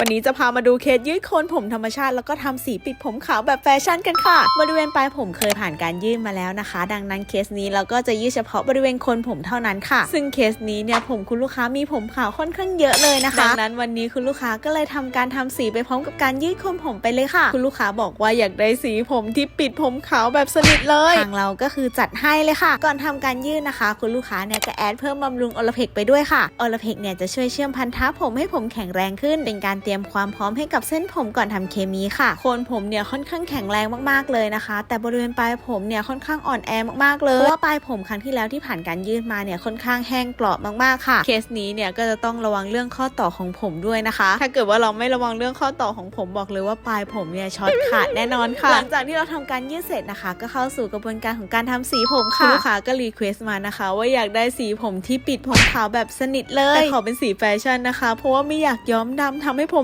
วันนี้จะพามาดูเคสยืดโคนผมธรรมชาติ แล้วก็ทำสีปิดผมขาวแบบแฟชั่นกันค่ะบริเวณปลายผมเคยผ่านการยืดมาแล้วนะคะ ดังนั้นเคสนี้เราก็จะยืดเฉพาะบริเวณโคนผมเท่านั้นค่ะ ซึ่งเคสนี้เนี่ยผมคุณลูกค้ามีผมขาวค่อนข้างเยอะเลยนะคะดังนั้นวันนี้คุณลูกค้าก็เลยทำการทำสีไปพร้อมกับการยืดโคนผมไปเลยค่ะ คุณลูกค้าบอกว่าอยากได้สีผมที่ปิดผมขาวแบบสนิทเลยทางเราก็คือจัดให้เลยค่ะ ก่อนทำการยืดนะคะ คุณลูกค้าเนี่ยก็แอดเพิ่มบำรุงออลเพกไปด้วยค่ะออลเพกเนี่ยจะช่วยเชื่อมพันธะผมให้ผมแข็งแรงขึ้นเป็นการตรียมความพร้อมให้กับเส้นผมก่อนทำเคมีค่ะโคนผมเนี่ยค่อนข้างแข็งแรงมากๆเลยนะคะ แต่บริเวณปลายผมเนี่ยค่อนข้างอ่อนแอมากๆเลยเพราะว่าปลายผมครั้งที่แล้วที่ผ่านการยืดมาเนี่ยค่อนข้างแห้งกรอบมากๆค่ะ เคสนี้เนี่ยก็จะต้องระวังเรื่องข้อต่อของผมด้วยนะคะ ถ้าเกิดว่าเราไม่ระวังเรื่องข้อต่อของผมบอกเลยว่าปลายผมเนี่ยช็อตขาดแน่นอนค่ะ หลังจากที่เราทำการยืดเสร็จนะคะ ก็เข้าสู่กระบวนการของการทำสีผมค่ะลูกค้าก็รีเควสต์มานะคะ ว่าอยากได้สีผมที่ปิดผมขาวแบบสนิทเลยแต่ขอเป็นสีแฟชั่นนะคะ เพราะว่าไม่อยากย้อมดำทำให้ผม